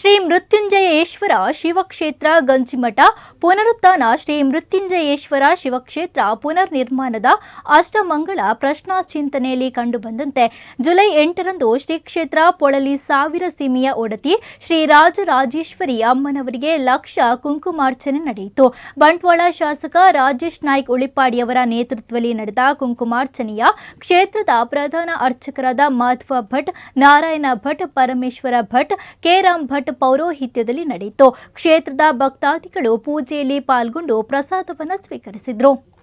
ಶ್ರೀ ಮೃತ್ಯುಂಜಯೇಶ್ವರ ಶಿವಕ್ಷೇತ್ರ ಗಂಜಿಮಠ, ಪುನರುತ್ಥಾನ ಶ್ರೀ ಮೃತ್ಯುಂಜಯೇಶ್ವರ ಶಿವಕ್ಷೇತ್ರ ಪುನರ್ ನಿರ್ಮಾಣದ ಅಷ್ಟಮಂಗಳ ಪ್ರಶ್ನಾ ಚಿಂತನೆಯಲ್ಲಿ ಕಂಡುಬಂದಂತೆ ಜುಲೈ ಎಂಟರಂದು ಶ್ರೀ ಕ್ಷೇತ್ರ ಪೊಳಲಿ ಸಾವಿರ ಸೀಮೆಯ ಒಡತಿ ಶ್ರೀ ರಾಜರಾಜೇಶ್ವರಿ ಅಮ್ಮನವರಿಗೆ ಲಕ್ಷ ಕುಂಕುಮಾರ್ಚನೆ ನಡೆಯಿತು. ಬಂಟ್ವಾಳ ಶಾಸಕ ರಾಜೇಶ್ ನಾಯ್ಕ್ ಉಳಿಪಾಡಿಯವರ ನೇತೃತ್ವದಲ್ಲಿ ನಡೆದ ಕುಂಕುಮಾರ್ಚನೆಯ ಕ್ಷೇತ್ರದ ಪ್ರಧಾನ ಅರ್ಚಕರಾದ ಮಾಧ್ವ ಭಟ್, ನಾರಾಯಣ ಭಟ್, ಪರಮೇಶ್ವರ ಭಟ್ ಕೆರಾಮ್ ಭಟ್ ಪೌರೋಹಿತ್ಯದಲ್ಲಿ ನಡೆಯಿತು. ಕ್ಷೇತ್ರದ ಭಕ್ತಾದಿಗಳು ಪೂಜೆಯಲ್ಲಿ ಪಾಲ್ಗೊಂಡು ಪ್ರಸಾದವನ್ನು ಸ್ವೀಕರಿಸಿದರು ಿ.